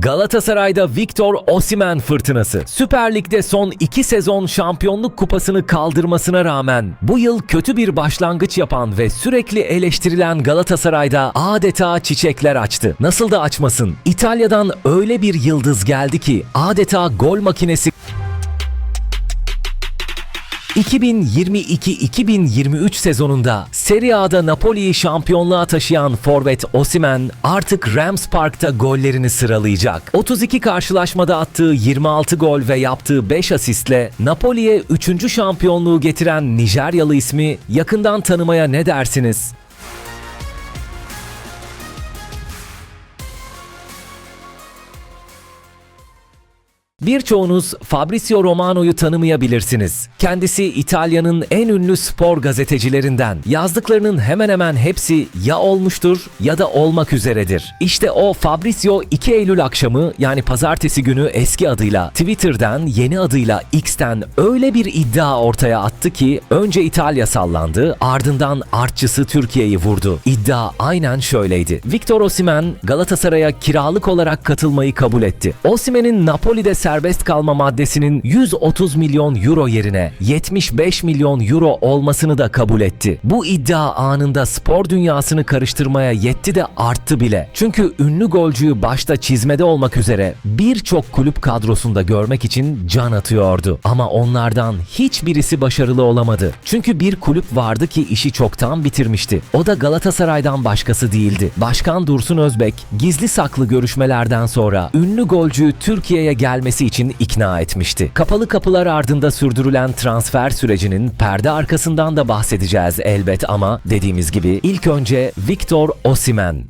Galatasaray'da Victor Osimhen fırtınası. Süper Lig'de son 2 sezon şampiyonluk kupasını kaldırmasına rağmen bu yıl kötü bir başlangıç yapan ve sürekli eleştirilen Galatasaray'da adeta çiçekler açtı. Nasıl da açmasın? İtalya'dan öyle bir yıldız geldi ki adeta gol makinesi 2022-2023 sezonunda Serie A'da Napoli'yi şampiyonluğa taşıyan forvet Osimhen artık Rams Park'ta gollerini sıralayacak. 32 karşılaşmada attığı 26 gol ve yaptığı 5 asistle Napoli'ye 3. şampiyonluğu getiren Nijeryalı ismi yakından tanımaya ne dersiniz? Birçoğunuz Fabrizio Romano'yu tanımayabilirsiniz. Kendisi İtalya'nın en ünlü spor gazetecilerinden. Yazdıklarının hemen hemen hepsi ya olmuştur ya da olmak üzeredir. İşte o Fabrizio 2 Eylül akşamı yani pazartesi günü eski adıyla Twitter'dan yeni adıyla X'ten öyle bir iddia ortaya attı ki önce İtalya sallandı ardından artçısı Türkiye'yi vurdu. İddia aynen şöyleydi. Victor Osimhen Galatasaray'a kiralık olarak katılmayı kabul etti. Osimhen'in Napoli'de serbest kalma maddesinin 130 milyon euro yerine 75 milyon euro olmasını da kabul etti. Bu iddia anında spor dünyasını karıştırmaya yetti de arttı bile. Çünkü ünlü golcüyü başta çizmede olmak üzere birçok kulüp kadrosunda görmek için can atıyordu. Ama onlardan hiçbirisi başarılı olamadı. Çünkü bir kulüp vardı ki işi çoktan bitirmişti. O da Galatasaray'dan başkası değildi. Başkan Dursun Özbek gizli saklı görüşmelerden sonra ünlü golcüyü Türkiye'ye gelmesi için ikna etmişti. Kapalı kapılar ardında sürdürülen transfer sürecinin perde arkasından da bahsedeceğiz elbet ama dediğimiz gibi ilk önce Victor Osimhen.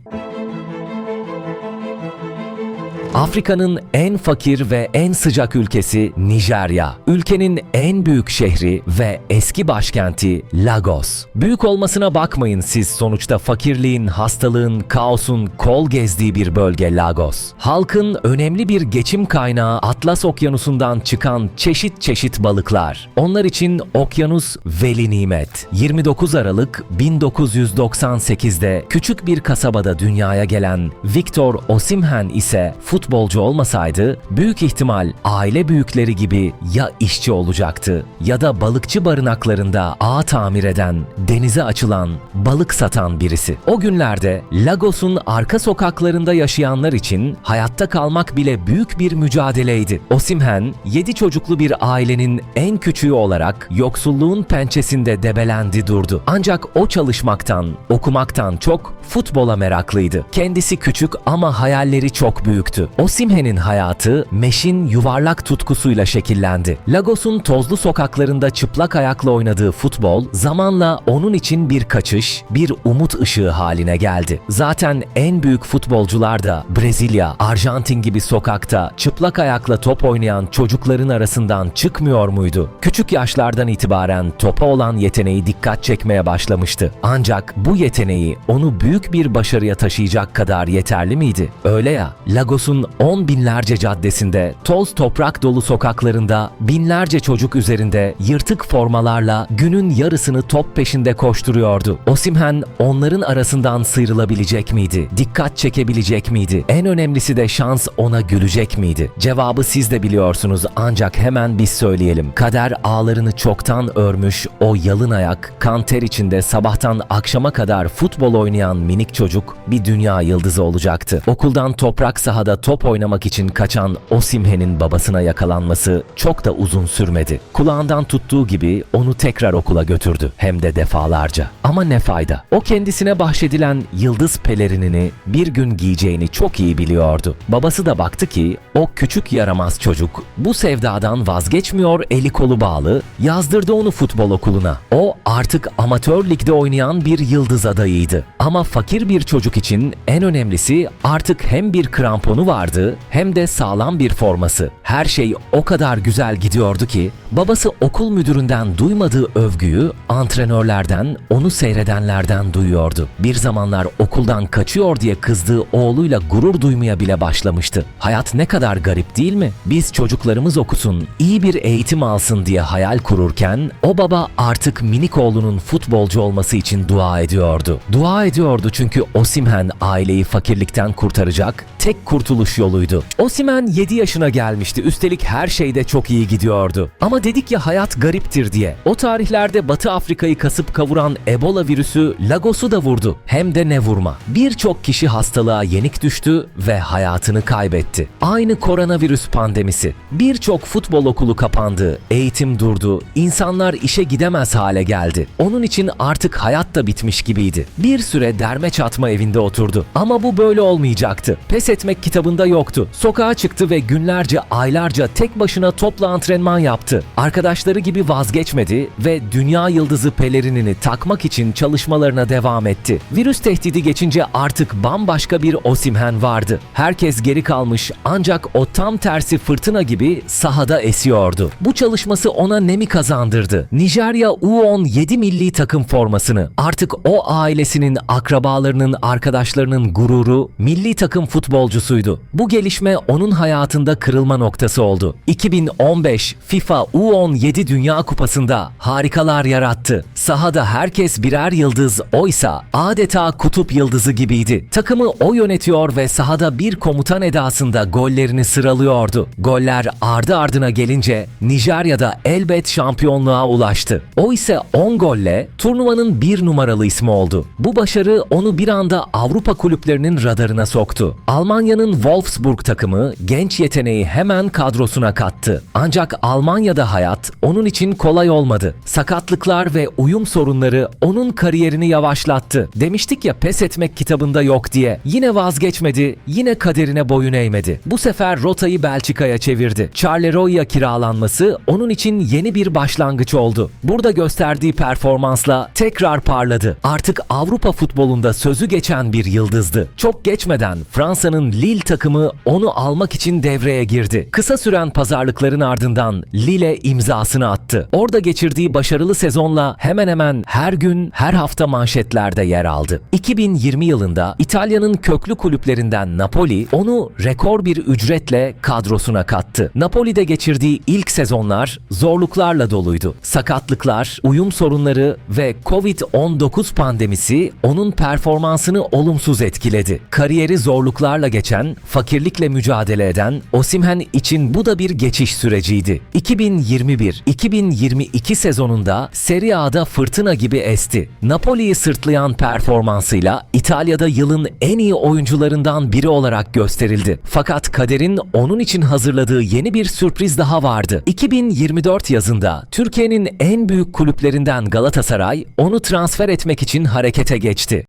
Afrika'nın en fakir ve en sıcak ülkesi Nijerya. Ülkenin en büyük şehri ve eski başkenti Lagos. Büyük olmasına bakmayın siz sonuçta fakirliğin, hastalığın, kaosun kol gezdiği bir bölge Lagos. Halkın önemli bir geçim kaynağı Atlas Okyanusu'ndan çıkan çeşit çeşit balıklar. Onlar için okyanus veli nimet. 29 Aralık 1998'de küçük bir kasabada dünyaya gelen Victor Osimhen ise futbolcu olmasaydı büyük ihtimal aile büyükleri gibi ya işçi olacaktı ya da balıkçı barınaklarında ağ tamir eden, denize açılan, balık satan birisi. O günlerde Lagos'un arka sokaklarında yaşayanlar için hayatta kalmak bile büyük bir mücadeleydi. Osimhen 7 çocuklu bir ailenin en küçüğü olarak yoksulluğun pençesinde debelendi durdu. Ancak o çalışmaktan, okumaktan çok futbola meraklıydı. Kendisi küçük ama hayalleri çok büyüktü. Osimhen'in hayatı Meş'in yuvarlak tutkusuyla şekillendi. Lagos'un tozlu sokaklarında çıplak ayakla oynadığı futbol zamanla onun için bir kaçış, bir umut ışığı haline geldi. Zaten en büyük futbolcular da Brezilya, Arjantin gibi sokakta çıplak ayakla top oynayan çocukların arasından çıkmıyor muydu? Küçük yaşlardan itibaren topa olan yeteneği dikkat çekmeye başlamıştı. Ancak bu yeteneği onu büyük bir başarıya taşıyacak kadar yeterli miydi? Öyle ya, Lagos'un on binlerce caddesinde, toz toprak dolu sokaklarında binlerce çocuk üzerinde yırtık formalarla günün yarısını top peşinde koşturuyordu. Osimhen onların arasından sıyrılabilecek miydi? Dikkat çekebilecek miydi? En önemlisi de şans ona gülecek miydi? Cevabı siz de biliyorsunuz ancak hemen biz söyleyelim. Kader ağlarını çoktan örmüş o yalın ayak, kan ter içinde sabahtan akşama kadar futbol oynayan minik çocuk bir dünya yıldızı olacaktı. Okuldan toprak sahada top oynamak için kaçan Osimhen'in babasına yakalanması çok da uzun sürmedi. Kulağından tuttuğu gibi onu tekrar okula götürdü. Hem de defalarca. Ama ne fayda? O kendisine bahşedilen yıldız pelerinini bir gün giyeceğini çok iyi biliyordu. Babası da baktı ki o küçük yaramaz çocuk bu sevdadan vazgeçmiyor eli kolu bağlı yazdırdı onu futbol okuluna. O artık amatör ligde oynayan bir yıldız adayıydı. Ama fakir bir çocuk için en önemlisi artık hem bir kramponu vardı hem de sağlam bir forması. Her şey o kadar güzel gidiyordu ki babası okul müdüründen duymadığı övgüyü antrenörlerden, onu seyredenlerden duyuyordu. Bir zamanlar okuldan kaçıyor diye kızdığı oğluyla gurur duymaya bile başlamıştı. Hayat ne kadar garip değil mi? Biz çocuklarımız okusun, iyi bir eğitim alsın diye hayal kururken o baba artık minik oğlunun futbolcu olması için dua ediyordu. Dua ediyordu çünkü Osimhen aileyi fakirlikten kurtaracak, tek kurtuluş yoluydu. Osimen 7 yaşına gelmişti. Üstelik her şeyde çok iyi gidiyordu. Ama dedik ya hayat gariptir diye. O tarihlerde Batı Afrika'yı kasıp kavuran Ebola virüsü Lagos'u da vurdu. Hem de ne vurma. Birçok kişi hastalığa yenik düştü ve hayatını kaybetti. Aynı koronavirüs pandemisi. Birçok futbol okulu kapandı, eğitim durdu, insanlar işe gidemez hale geldi. Onun için artık hayat da bitmiş gibiydi. Bir süre derme çatma evinde oturdu. Ama bu böyle olmayacaktı. Pes etmek kitabında yoktu. Sokağa çıktı ve günlerce, aylarca tek başına topla antrenman yaptı. Arkadaşları gibi vazgeçmedi ve dünya yıldızı pelerinini takmak için çalışmalarına devam etti. Virüs tehdidi geçince artık bambaşka bir Osimhen vardı. Herkes geri kalmış ancak o tam tersi fırtına gibi sahada esiyordu. Bu çalışması ona ne mi kazandırdı? Nijerya U17 milli takım formasını. Artık o ailesinin, akrabalarının, arkadaşlarının gururu milli takım futbolcusuydu. Bu gelişme onun hayatında kırılma noktası oldu. 2015 FIFA U17 Dünya Kupası'nda harikalar yarattı. Sahada herkes birer yıldız, oysa adeta kutup yıldızı gibiydi. Takımı o yönetiyor ve sahada bir komutan edasında gollerini sıralıyordu. Goller ardı ardına gelince Nijerya'da elbet şampiyonluğa ulaştı. O ise 10 golle turnuvanın bir numaralı ismi oldu. Bu başarı onu bir anda Avrupa kulüplerinin radarına soktu. Almanya'nın Wolfsburg takımı genç yeteneği hemen kadrosuna kattı. Ancak Almanya'da hayat onun için kolay olmadı. Sakatlıklar ve uyum sorunları onun kariyerini yavaşlattı. Demiştik ya pes etmek kitabında yok diye. Yine vazgeçmedi, yine kaderine boyun eğmedi. Bu sefer rotayı Belçika'ya çevirdi. Charleroi kiralanması onun için yeni bir başlangıç oldu. Burada gösterdiği performansla tekrar parladı. Artık Avrupa futbolunda sözü geçen bir yıldızdı. Çok geçmeden Fransa'nın Lille takımı onu almak için devreye girdi. Kısa süren pazarlıkların ardından Lille imzasını attı. Orada geçirdiği başarılı sezonla hemen hemen her gün, her hafta manşetlerde yer aldı. 2020 yılında İtalya'nın köklü kulüplerinden Napoli onu rekor bir ücretle kadrosuna kattı. Napoli'de geçirdiği ilk sezonlar zorluklarla doluydu. Sakatlıklar, uyum sorunları ve Covid-19 pandemisi onun performansını olumsuz etkiledi. Kariyeri zorluklarla geçen, fakirlikle mücadele eden Osimhen için bu da bir geçiş süreciydi. 2021-2022 sezonunda Serie A'da fırtına gibi esti. Napoli'yi sırtlayan performansıyla İtalya'da yılın en iyi oyuncularından biri olarak gösterildi. Fakat kaderin onun için hazırladığı yeni bir sürpriz daha vardı. 2024 yazında Türkiye'nin en büyük kulüplerinden Galatasaray onu transfer etmek için harekete geçti.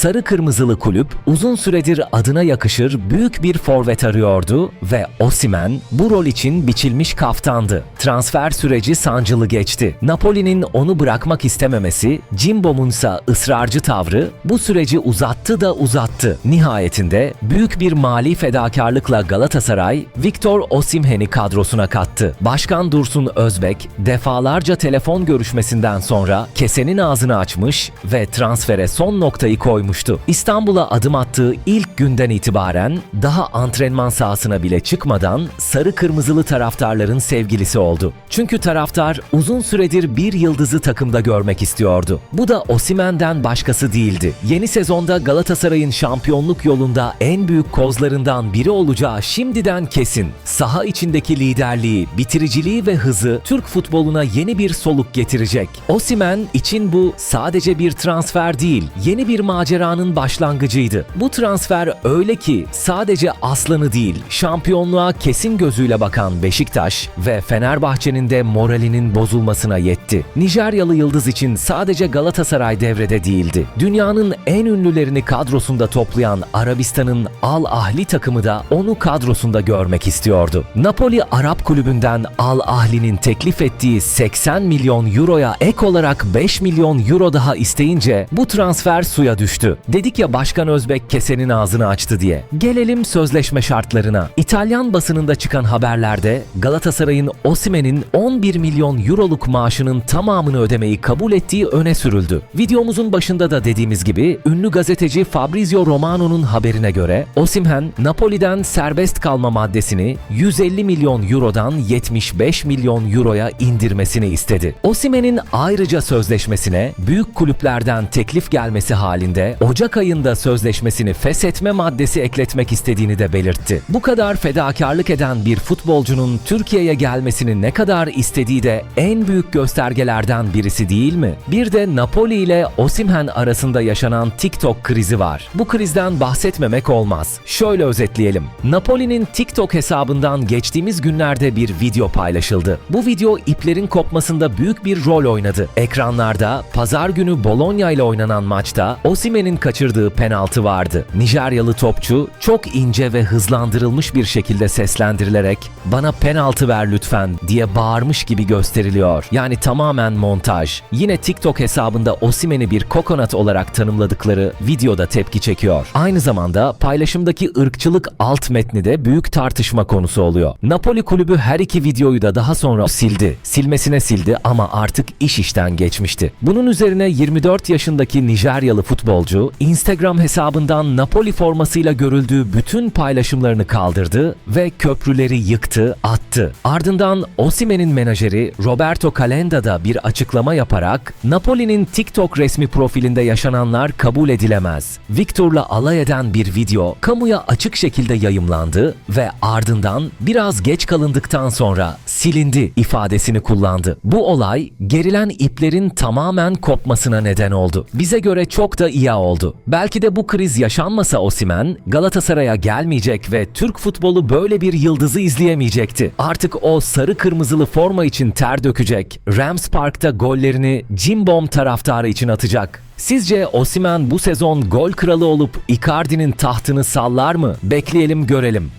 Sarı Kırmızılı kulüp uzun süredir adına yakışır büyük bir forvet arıyordu ve Osimen bu rol için biçilmiş kaftandı. Transfer süreci sancılı geçti. Napoli'nin onu bırakmak istememesi, Cimbom'un ise ısrarcı tavrı bu süreci uzattı da uzattı. Nihayetinde büyük bir mali fedakarlıkla Galatasaray, Victor Osimhen'i kadrosuna kattı. Başkan Dursun Özbek defalarca telefon görüşmesinden sonra kesenin ağzını açmış ve transfere son noktayı koymuştu. İstanbul'a adım attığı ilk günden itibaren daha antrenman sahasına bile çıkmadan sarı kırmızılı taraftarların sevgilisi oldu. Çünkü taraftar uzun süredir bir yıldızı takımda görmek istiyordu. Bu da Osimen'den başkası değildi. Yeni sezonda Galatasaray'ın şampiyonluk yolunda en büyük kozlarından biri olacağı şimdiden kesin. Saha içindeki liderliği, bitiriciliği ve hızı Türk futboluna yeni bir soluk getirecek. Osimen için bu sadece bir transfer değil, yeni bir maceranın başlangıcıydı. Bu transfer öyle ki sadece aslanı değil, şampiyonluğa kesin gözüyle bakan Beşiktaş ve Fenerbahçe'nin de moralinin bozulmasına yetti. Nijeryalı yıldız için sadece Galatasaray devrede değildi. Dünyanın en ünlülerini kadrosunda toplayan Arabistan'ın Al Ahli takımı da onu kadrosunda görmek istiyordu. Napoli Arap kulübünden Al Ahli'nin teklif ettiği 80 milyon euroya ek olarak 5 milyon euro daha isteyince bu transfer suya düştü. Dedik ya Başkan Özbek kesenin ağzını açtı diye. Gelelim sözleşme şartlarına. İtalyan basınında çıkan haberlerde Galatasaray'ın Osimen'in 11 milyon euroluk maaşının tamamını ödemeyi kabul ettiği öne sürüldü. Videomuzun başında da dediğimiz gibi ünlü gazeteci Fabrizio Romano'nun haberine göre Osimhen Napoli'den serbest kalma maddesini 150 milyon eurodan 75 milyon euroya indirmesini istedi. Osimhen'in ayrıca sözleşmesine büyük kulüplerden teklif gelmesi halinde Ocak ayında sözleşmesini feshetme maddesi ekletmek istediğini de belirtti. Bu kadar fedakarlık eden bir futbolcunun Türkiye'ye gelmesini ne kadar istediği de en büyük göstergelerden birisi değil mi? Bir de Napoli ile Osimhen arasında yaşanan TikTok krizi var. Bu krizden bahsetmemek olmaz. Şöyle özetleyelim. Napoli'nin TikTok hesabından geçtiğimiz günlerde bir video paylaşıldı. Bu video iplerin kopmasında büyük bir rol oynadı. Ekranlarda pazar günü Bologna ile oynanan maçta Osimhen'in kaçırdığı penaltı vardı. Nijeryalı topçu çok ince ve hızlandırılmış bir şekilde seslendirilerek "Bana penaltı ver lütfen." diye bağırmış gibi gösteriliyor. Yani tamamen montaj. Yine TikTok hesabında Osimhen'i bir kokonat olarak tanımladıkları videoda tepki çekiyor. Aynı zamanda paylaşımdaki ırkçılık alt metni de büyük tartışma konusu oluyor. Napoli kulübü her iki videoyu da daha sonra sildi. Silmesine sildi ama artık iş işten geçmişti. Bunun üzerine 24 yaşındaki Nijeryalı futbolcu Instagram hesabından Napoli formasıyla görüldüğü bütün paylaşımlarını kaldırdı ve köprüleri yıktı, attı. Ardından Osimhen'in menajeri Roberto Calenda da bir açıklama yaparak Napoli'nin TikTok resmi profilinde yaşananlar kabul edilemez. Victor'la alay eden bir video kamuya açık şekilde yayımlandı ve ardından biraz geç kalındıktan sonra silindi ifadesini kullandı. Bu olay gerilen iplerin tamamen kopmasına neden oldu. Bize göre çok da iyi oldu. Belki de bu kriz yaşanmasa Osimhen Galatasaray'a gelmeyecek ve Türk futbolu böyle bir yıldızı izleyemeyecekti. Artık o sarı kırmızılı forma için ter dökecek. Rams Park'ta gollerini Cimbom taraftarı için atacak. Sizce Osimhen bu sezon gol kralı olup Icardi'nin tahtını sallar mı? Bekleyelim görelim.